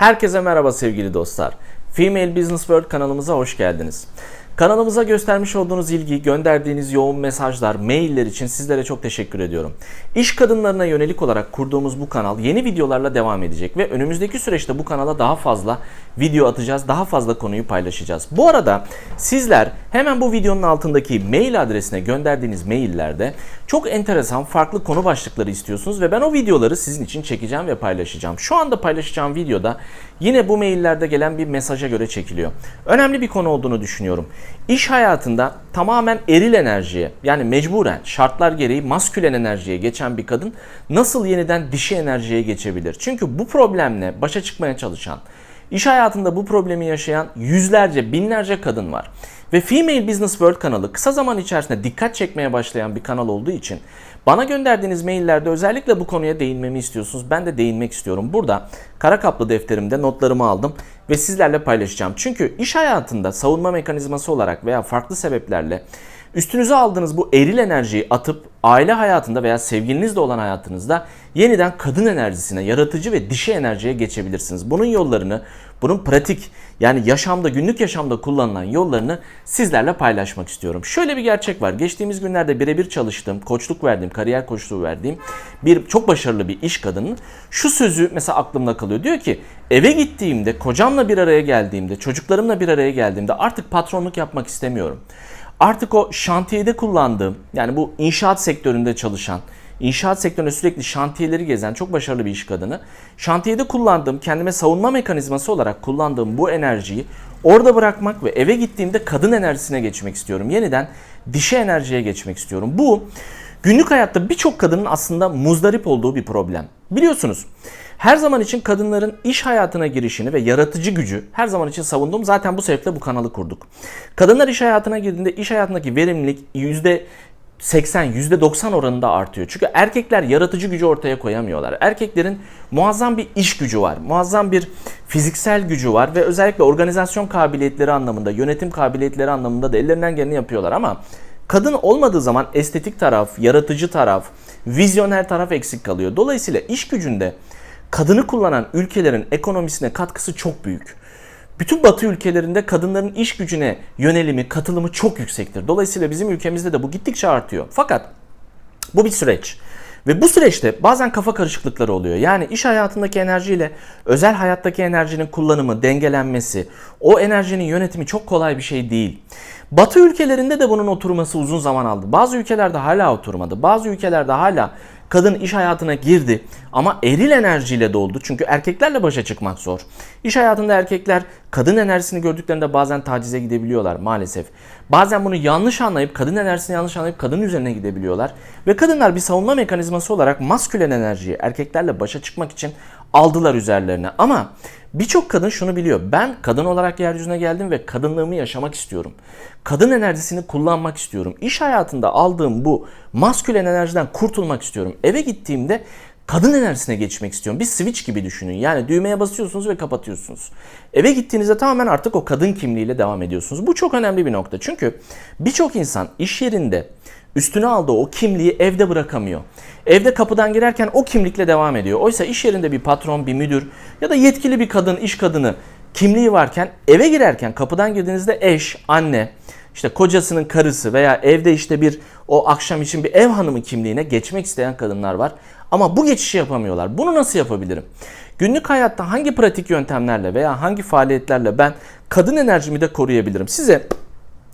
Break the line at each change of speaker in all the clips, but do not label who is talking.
Herkese merhaba sevgili dostlar. Female Business World kanalımıza hoş geldiniz. Kanalımıza göstermiş olduğunuz ilgi, gönderdiğiniz yoğun mesajlar, mailler için sizlere çok teşekkür ediyorum. İş kadınlarına yönelik olarak kurduğumuz bu kanal yeni videolarla devam edecek ve önümüzdeki süreçte bu kanala daha fazla video atacağız, daha fazla konuyu paylaşacağız. Bu arada sizler hemen bu videonun altındaki mail adresine gönderdiğiniz maillerde çok enteresan farklı konu başlıkları istiyorsunuz ve ben o videoları sizin için çekeceğim ve paylaşacağım. Şu anda paylaşacağım videoda yine bu maillerde gelen bir mesaja göre çekiliyor. Önemli bir konu olduğunu düşünüyorum. İş hayatında tamamen eril enerjiye yani mecburen şartlar gereği maskülen enerjiye geçen bir kadın nasıl yeniden dişi enerjiye geçebilir? Çünkü bu problemle başa çıkmaya çalışan, iş hayatında bu problemi yaşayan yüzlerce, binlerce kadın var. Ve Female Business World kanalı kısa zaman içerisinde dikkat çekmeye başlayan bir kanal olduğu için bana gönderdiğiniz maillerde özellikle bu konuya değinmemi istiyorsunuz. Ben de değinmek istiyorum. Burada kara kaplı defterimde notlarımı aldım ve sizlerle paylaşacağım. Çünkü iş hayatında savunma mekanizması olarak veya farklı sebeplerle üstünüze aldığınız bu eril enerjiyi atıp aile hayatında veya sevgilinizle olan hayatınızda yeniden kadın enerjisine, yaratıcı ve dişi enerjiye geçebilirsiniz. Bunun yollarını, bunun pratik yani yaşamda, günlük yaşamda kullanılan yollarını sizlerle paylaşmak istiyorum. Şöyle bir gerçek var. Geçtiğimiz günlerde birebir çalıştığım, koçluk verdiğim, kariyer koçluğu verdiğim bir çok başarılı bir iş kadının şu sözü mesela aklımda kalıyor. Diyor ki eve gittiğimde, kocamla bir araya geldiğimde, çocuklarımla bir araya geldiğimde artık patronluk yapmak istemiyorum. Artık o şantiyede kullandığım yani bu inşaat sektöründe çalışan, inşaat sektöründe sürekli şantiyeleri gezen çok başarılı bir iş kadını. Şantiyede kullandığım, kendime savunma mekanizması olarak kullandığım bu enerjiyi orada bırakmak ve eve gittiğimde kadın enerjisine geçmek istiyorum. Yeniden dişi enerjiye geçmek istiyorum. Bu günlük hayatta birçok kadının aslında muzdarip olduğu bir problem. Biliyorsunuz her zaman için kadınların iş hayatına girişini ve yaratıcı gücü her zaman için savunduğum zaten bu sebeple bu kanalı kurduk. Kadınlar iş hayatına girdiğinde iş hayatındaki verimlilik yüzde 80, %90 oranında artıyor. Çünkü erkekler yaratıcı gücü ortaya koyamıyorlar. Erkeklerin muazzam bir iş gücü var. Muazzam bir fiziksel gücü var ve özellikle organizasyon kabiliyetleri anlamında, yönetim kabiliyetleri anlamında da ellerinden geleni yapıyorlar ama kadın olmadığı zaman estetik taraf, yaratıcı taraf, vizyoner taraf eksik kalıyor. Dolayısıyla iş gücünde kadını kullanan ülkelerin ekonomisine katkısı çok büyük. Bütün batı ülkelerinde kadınların iş gücüne yönelimi, katılımı çok yüksektir. Dolayısıyla bizim ülkemizde de bu gittikçe artıyor. Fakat bu bir süreç. Ve bu süreçte bazen kafa karışıklıkları oluyor. Yani iş hayatındaki enerjiyle özel hayattaki enerjinin kullanımı, dengelenmesi, o enerjinin yönetimi çok kolay bir şey değil. Batı ülkelerinde de bunun oturması uzun zaman aldı. Bazı ülkelerde hala oturmadı. Bazı ülkelerde hala kadın iş hayatına girdi ama eril enerjiyle doldu. Çünkü erkeklerle başa çıkmak zor. İş hayatında erkekler kadın enerjisini gördüklerinde bazen tacize gidebiliyorlar maalesef. Bazen bunu yanlış anlayıp kadın enerjisini yanlış anlayıp kadın üzerine gidebiliyorlar. Ve kadınlar bir savunma mekanizması olarak maskülen enerjiyi erkeklerle başa çıkmak için aldılar üzerlerine. Ama birçok kadın şunu biliyor. Ben kadın olarak yeryüzüne geldim ve kadınlığımı yaşamak istiyorum. Kadın enerjisini kullanmak istiyorum. İş hayatında aldığım bu maskülen enerjiden kurtulmak istiyorum. Eve gittiğimde kadın enerjisine geçmek istiyorum. Bir switch gibi düşünün. Yani düğmeye basıyorsunuz ve kapatıyorsunuz. Eve gittiğinizde tamamen artık o kadın kimliğiyle devam ediyorsunuz. Bu çok önemli bir nokta. Çünkü birçok insan iş yerinde üstüne aldığı o kimliği evde bırakamıyor. Evde kapıdan girerken o kimlikle devam ediyor. Oysa iş yerinde bir patron, bir müdür ya da yetkili bir kadın, iş kadını kimliği varken eve girerken kapıdan girdiğinizde eş, anne, işte kocasının karısı veya evde işte bir o akşam için bir ev hanımı kimliğine geçmek isteyen kadınlar var. Ama bu geçişi yapamıyorlar. Bunu nasıl yapabilirim? Günlük hayatta hangi pratik yöntemlerle veya hangi faaliyetlerle ben kadın enerjimi de koruyabilirim? Size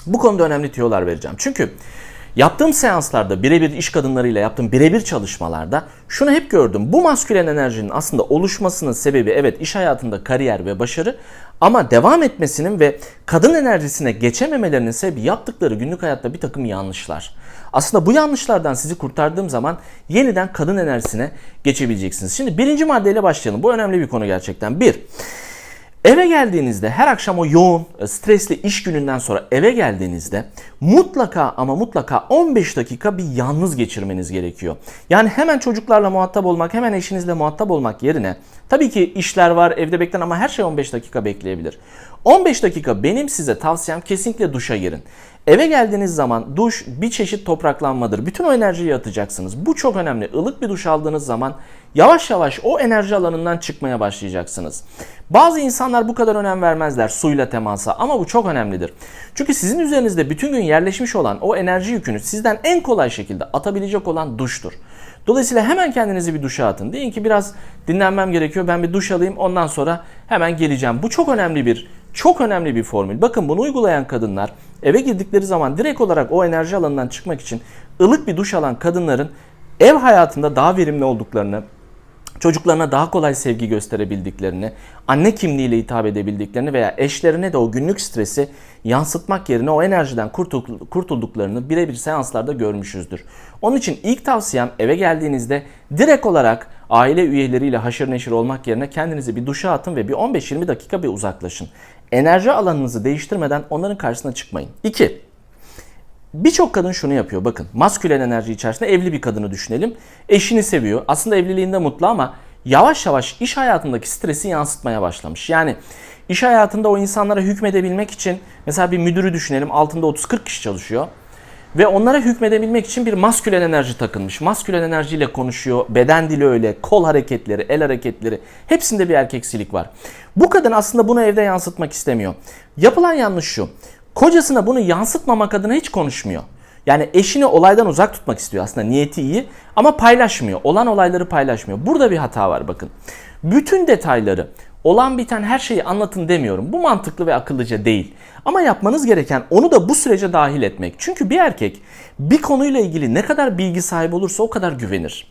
bu konuda önemli tüyolar vereceğim. Çünkü Yaptığım seanslarda birebir iş kadınlarıyla yaptığım birebir çalışmalarda şunu hep gördüm. Bu maskülen enerjinin aslında oluşmasının sebebi evet iş hayatında kariyer ve başarı ama devam etmesinin ve kadın enerjisine geçememelerinin sebebi yaptıkları günlük hayatta bir takım yanlışlar. Aslında bu yanlışlardan sizi kurtardığım zaman yeniden kadın enerjisine geçebileceksiniz. Şimdi birinci maddeyle başlayalım. Bu önemli bir konu gerçekten. Bir, Eve geldiğinizde her akşam o yoğun, e, stresli iş gününden sonra eve geldiğinizde mutlaka ama mutlaka 15 dakika bir yalnız geçirmeniz gerekiyor. Yani hemen çocuklarla muhatap olmak, hemen eşinizle muhatap olmak yerine tabii ki işler var, evde beklen ama her şey 15 dakika bekleyebilir. 15 dakika benim size tavsiyem kesinlikle duşa girin. Eve geldiğiniz zaman duş bir çeşit topraklanmadır. Bütün o enerjiyi atacaksınız. Bu çok önemli. Ilık bir duş aldığınız zaman yavaş yavaş o enerji alanından çıkmaya başlayacaksınız. Bazı insanlar bu kadar önem vermezler suyla temasa ama bu çok önemlidir. Çünkü sizin üzerinizde bütün gün yerleşmiş olan o enerji yükünü sizden en kolay şekilde atabilecek olan duştur. Dolayısıyla hemen kendinizi bir duşa atın. Deyin ki biraz dinlenmem gerekiyor. Ben bir duş alayım ondan sonra hemen geleceğim. Bu çok önemli bir çok önemli bir formül. Bakın bunu uygulayan kadınlar eve girdikleri zaman direkt olarak o enerji alanından çıkmak için ılık bir duş alan kadınların ev hayatında daha verimli olduklarını, çocuklarına daha kolay sevgi gösterebildiklerini, anne kimliğiyle hitap edebildiklerini veya eşlerine de o günlük stresi yansıtmak yerine o enerjiden kurtulduklarını birebir seanslarda görmüşüzdür. Onun için ilk tavsiyem eve geldiğinizde direkt olarak aile üyeleriyle haşır neşir olmak yerine kendinizi bir duşa atın ve bir 15-20 dakika bir uzaklaşın. Enerji alanınızı değiştirmeden onların karşısına çıkmayın. 2. Birçok kadın şunu yapıyor bakın. Maskülen enerji içerisinde evli bir kadını düşünelim. Eşini seviyor. Aslında evliliğinde mutlu ama yavaş yavaş iş hayatındaki stresi yansıtmaya başlamış. Yani iş hayatında o insanlara hükmedebilmek için mesela bir müdürü düşünelim altında 30-40 kişi çalışıyor. Ve onlara hükmedebilmek için bir maskülen enerji takılmış. Maskülen enerjiyle konuşuyor. Beden dili öyle. Kol hareketleri, el hareketleri. Hepsinde bir erkeksilik var. Bu kadın aslında bunu evde yansıtmak istemiyor. Yapılan yanlış şu. Kocasına bunu yansıtmamak adına hiç konuşmuyor. Yani eşini olaydan uzak tutmak istiyor aslında niyeti iyi ama paylaşmıyor. Olan olayları paylaşmıyor. Burada bir hata var bakın. Bütün detayları olan biten her şeyi anlatın demiyorum. Bu mantıklı ve akıllıca değil. Ama yapmanız gereken onu da bu sürece dahil etmek. Çünkü bir erkek bir konuyla ilgili ne kadar bilgi sahibi olursa o kadar güvenir.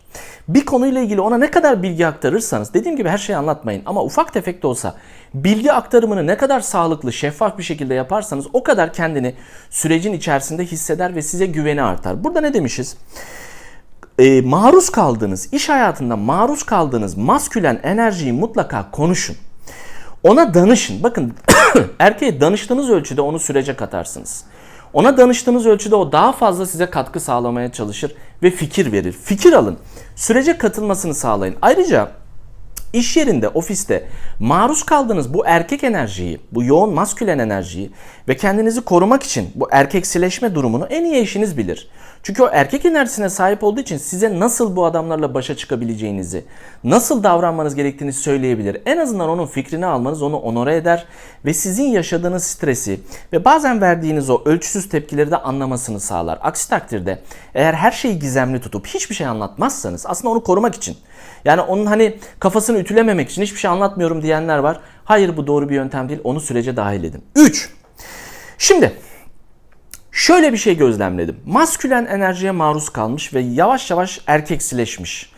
Bir konuyla ilgili ona ne kadar bilgi aktarırsanız dediğim gibi her şeyi anlatmayın ama ufak tefek de olsa bilgi aktarımını ne kadar sağlıklı, şeffaf bir şekilde yaparsanız o kadar kendini sürecin içerisinde hisseder ve size güveni artar. Burada ne demişiz? E, maruz kaldığınız, iş hayatında maruz kaldığınız maskülen enerjiyi mutlaka konuşun. Ona danışın. Bakın erkeğe danıştığınız ölçüde onu sürece katarsınız. Ona danıştığınız ölçüde o daha fazla size katkı sağlamaya çalışır ve fikir verir. Fikir alın. Sürece katılmasını sağlayın. Ayrıca İş yerinde, ofiste maruz kaldığınız bu erkek enerjiyi, bu yoğun maskülen enerjiyi ve kendinizi korumak için bu erkeksileşme durumunu en iyi eşiniz bilir. Çünkü o erkek enerjisine sahip olduğu için size nasıl bu adamlarla başa çıkabileceğinizi, nasıl davranmanız gerektiğini söyleyebilir. En azından onun fikrini almanız onu onore eder ve sizin yaşadığınız stresi ve bazen verdiğiniz o ölçüsüz tepkileri de anlamasını sağlar. Aksi takdirde eğer her şeyi gizemli tutup hiçbir şey anlatmazsanız aslında onu korumak için yani onun hani kafasını ütülememek için hiçbir şey anlatmıyorum diyenler var. Hayır bu doğru bir yöntem değil. Onu sürece dahil edin. 3. Şimdi şöyle bir şey gözlemledim. Maskülen enerjiye maruz kalmış ve yavaş yavaş erkeksileşmiş.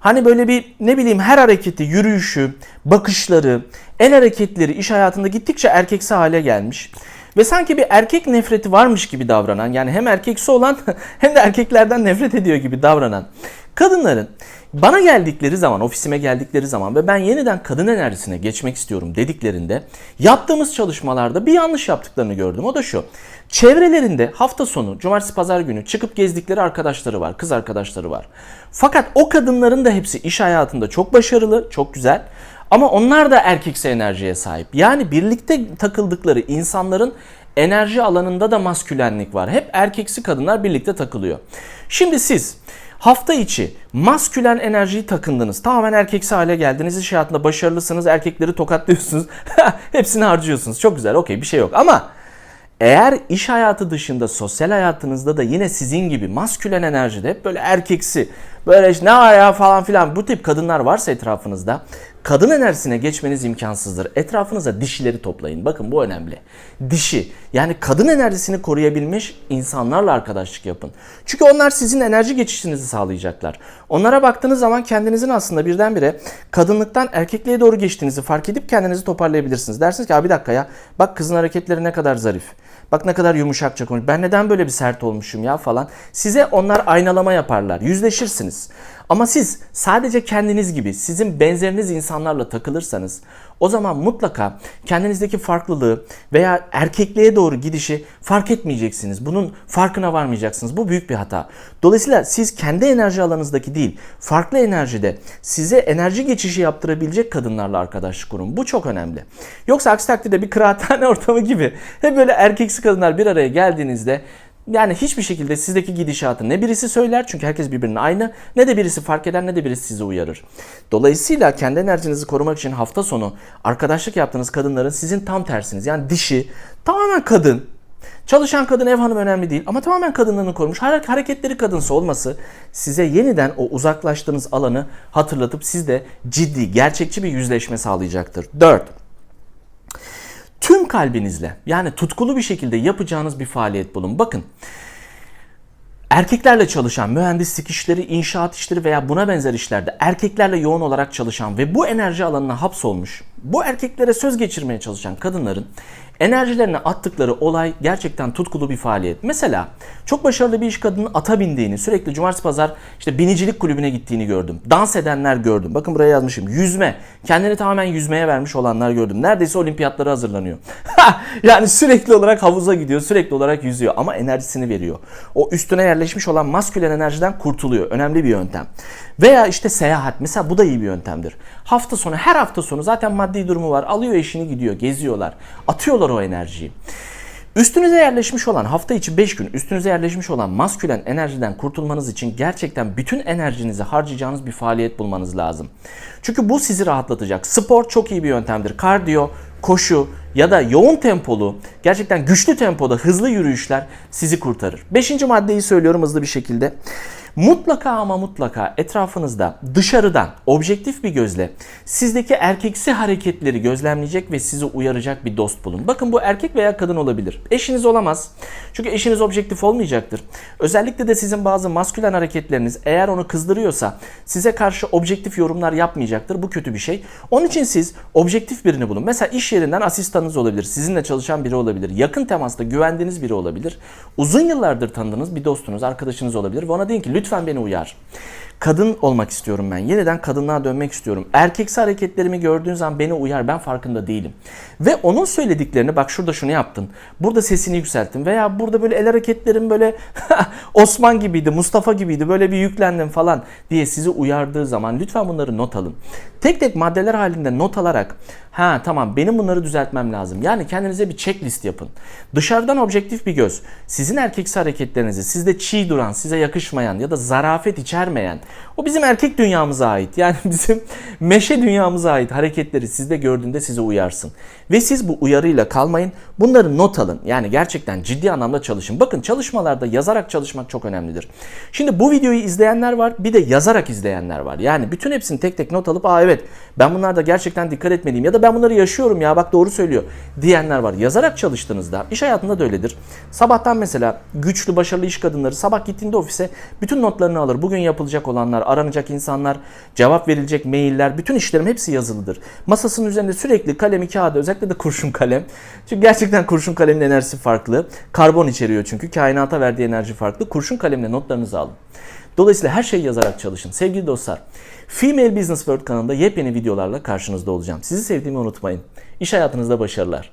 Hani böyle bir ne bileyim her hareketi, yürüyüşü, bakışları, el hareketleri iş hayatında gittikçe erkeksi hale gelmiş. Ve sanki bir erkek nefreti varmış gibi davranan yani hem erkeksi olan hem de erkeklerden nefret ediyor gibi davranan kadınların bana geldikleri zaman, ofisime geldikleri zaman ve ben yeniden kadın enerjisine geçmek istiyorum dediklerinde yaptığımız çalışmalarda bir yanlış yaptıklarını gördüm. O da şu. Çevrelerinde hafta sonu, cumartesi pazar günü çıkıp gezdikleri arkadaşları var, kız arkadaşları var. Fakat o kadınların da hepsi iş hayatında çok başarılı, çok güzel. Ama onlar da erkekse enerjiye sahip. Yani birlikte takıldıkları insanların enerji alanında da maskülenlik var. Hep erkeksi kadınlar birlikte takılıyor. Şimdi siz Hafta içi maskülen enerjiyi takındınız. Tamamen erkeksi hale geldiniz. İş hayatında başarılısınız. Erkekleri tokatlıyorsunuz. Hepsini harcıyorsunuz. Çok güzel. Okey bir şey yok. Ama eğer iş hayatı dışında sosyal hayatınızda da yine sizin gibi maskülen enerjide hep böyle erkeksi böyle işte ne ayağı falan filan bu tip kadınlar varsa etrafınızda kadın enerjisine geçmeniz imkansızdır. Etrafınıza dişileri toplayın. Bakın bu önemli. Dişi yani kadın enerjisini koruyabilmiş insanlarla arkadaşlık yapın. Çünkü onlar sizin enerji geçişinizi sağlayacaklar. Onlara baktığınız zaman kendinizin aslında birdenbire kadınlıktan erkekliğe doğru geçtiğinizi fark edip kendinizi toparlayabilirsiniz. Dersiniz ki bir dakika ya bak kızın hareketleri ne kadar zarif. Bak ne kadar yumuşakça konuş. Ben neden böyle bir sert olmuşum ya falan. Size onlar aynalama yaparlar. Yüzleşirsiniz. Ama siz sadece kendiniz gibi sizin benzeriniz insanlarla takılırsanız o zaman mutlaka kendinizdeki farklılığı veya erkekliğe doğru gidişi fark etmeyeceksiniz. Bunun farkına varmayacaksınız. Bu büyük bir hata. Dolayısıyla siz kendi enerji alanınızdaki değil, farklı enerjide size enerji geçişi yaptırabilecek kadınlarla arkadaşlık kurun. Bu çok önemli. Yoksa aksi takdirde bir kıraathane ortamı gibi hep böyle erkeksi kadınlar bir araya geldiğinizde Yani hiçbir şekilde sizdeki gidişatı ne birisi söyler çünkü herkes birbirine aynı ne de birisi fark eder ne de birisi sizi uyarır. Dolayısıyla kendi enerjinizi korumak için hafta sonu arkadaşlık yaptığınız kadınların sizin tam tersiniz. Yani dişi tamamen kadın. Çalışan kadın ev hanımı önemli değil ama tamamen kadınlığını korumuş. hare- Hareketleri kadınsı olması size yeniden o uzaklaştığınız alanı hatırlatıp sizde ciddi, gerçekçi bir yüzleşme sağlayacaktır. 4 tüm kalbinizle yani tutkulu bir şekilde yapacağınız bir faaliyet bulun. Bakın erkeklerle çalışan mühendislik işleri, inşaat işleri veya buna benzer işlerde erkeklerle yoğun olarak çalışan ve bu enerji alanına hapsolmuş, bu erkeklere söz geçirmeye çalışan kadınların enerjilerine attıkları olay gerçekten tutkulu bir faaliyet. Mesela çok başarılı bir iş kadının ata bindiğini, sürekli cumartesi pazar işte binicilik kulübüne gittiğini gördüm. Dans edenler gördüm. Bakın buraya yazmışım. Yüzme. Kendini tamamen yüzmeye vermiş olanlar gördüm. Neredeyse olimpiyatlara hazırlanıyor. yani sürekli olarak havuza gidiyor, sürekli olarak yüzüyor ama enerjisini veriyor. O üstüne yerleşmiş olan maskülen enerjiden kurtuluyor. Önemli bir yöntem. Veya işte seyahat. Mesela bu da iyi bir yöntemdir. Hafta sonu, her hafta sonu zaten maddi durumu var. Alıyor eşini gidiyor, geziyorlar. Atıyorlar o enerjiyi. Üstünüze yerleşmiş olan hafta içi 5 gün üstünüze yerleşmiş olan maskülen enerjiden kurtulmanız için gerçekten bütün enerjinizi harcayacağınız bir faaliyet bulmanız lazım. Çünkü bu sizi rahatlatacak. Spor çok iyi bir yöntemdir. Kardiyo, koşu ya da yoğun tempolu, gerçekten güçlü tempoda hızlı yürüyüşler sizi kurtarır. Beşinci maddeyi söylüyorum hızlı bir şekilde. Mutlaka ama mutlaka etrafınızda dışarıdan objektif bir gözle sizdeki erkeksi hareketleri gözlemleyecek ve sizi uyaracak bir dost bulun. Bakın bu erkek veya kadın olabilir. Eşiniz olamaz. Çünkü eşiniz objektif olmayacaktır. Özellikle de sizin bazı maskülen hareketleriniz eğer onu kızdırıyorsa size karşı objektif yorumlar yapmayacaktır. Bu kötü bir şey. Onun için siz objektif birini bulun. Mesela iş yerinden asistanınız olabilir. Sizinle çalışan biri olabilir. Yakın temasta güvendiğiniz biri olabilir. Uzun yıllardır tanıdığınız bir dostunuz, arkadaşınız olabilir. Ve ona deyin ki lütfen beni uyar. Kadın olmak istiyorum ben. Yeniden kadınlığa dönmek istiyorum. Erkeksi hareketlerimi gördüğün zaman beni uyar. Ben farkında değilim. Ve onun söylediklerini bak şurada şunu yaptın. Burada sesini yükselttin. Veya burada böyle el hareketlerin böyle Osman gibiydi, Mustafa gibiydi. Böyle bir yüklendim falan diye sizi uyardığı zaman lütfen bunları not alın. Tek tek maddeler halinde not alarak ha tamam benim bunları düzeltmem lazım. Yani kendinize bir checklist yapın. Dışarıdan objektif bir göz sizin erkeksi hareketlerinizi sizde çiğ duran, size yakışmayan ya da zarafet içermeyen o bizim erkek dünyamıza ait. Yani bizim meşe dünyamıza ait hareketleri sizde gördüğünde sizi uyarsın. Ve siz bu uyarıyla kalmayın. Bunları not alın. Yani gerçekten ciddi anlamda çalışın. Bakın çalışmalarda yazarak çalışmak çok önemlidir. Şimdi bu videoyu izleyenler var. Bir de yazarak izleyenler var. Yani bütün hepsini tek tek not alıp aa evet ben bunlarda gerçekten dikkat etmeliyim ya da ben bunları yaşıyorum ya bak doğru söylüyor diyenler var. Yazarak çalıştığınızda iş hayatında da öyledir. Sabahtan mesela güçlü başarılı iş kadınları sabah gittiğinde ofise bütün notlarını alır. Bugün yapılacak olanlar, aranacak insanlar, cevap verilecek mailler, bütün işlerim hepsi yazılıdır. Masasının üzerinde sürekli kalemi kağıdı özellikle de kurşun kalem. Çünkü gerçekten kurşun kalemin enerjisi farklı. Karbon içeriyor çünkü kainata verdiği enerji farklı. Kurşun kalemle notlarınızı alın. Dolayısıyla her şeyi yazarak çalışın. Sevgili dostlar, Female Business World kanalında yepyeni videolarla karşınızda olacağım. Sizi sevdiğimi unutmayın. İş hayatınızda başarılar.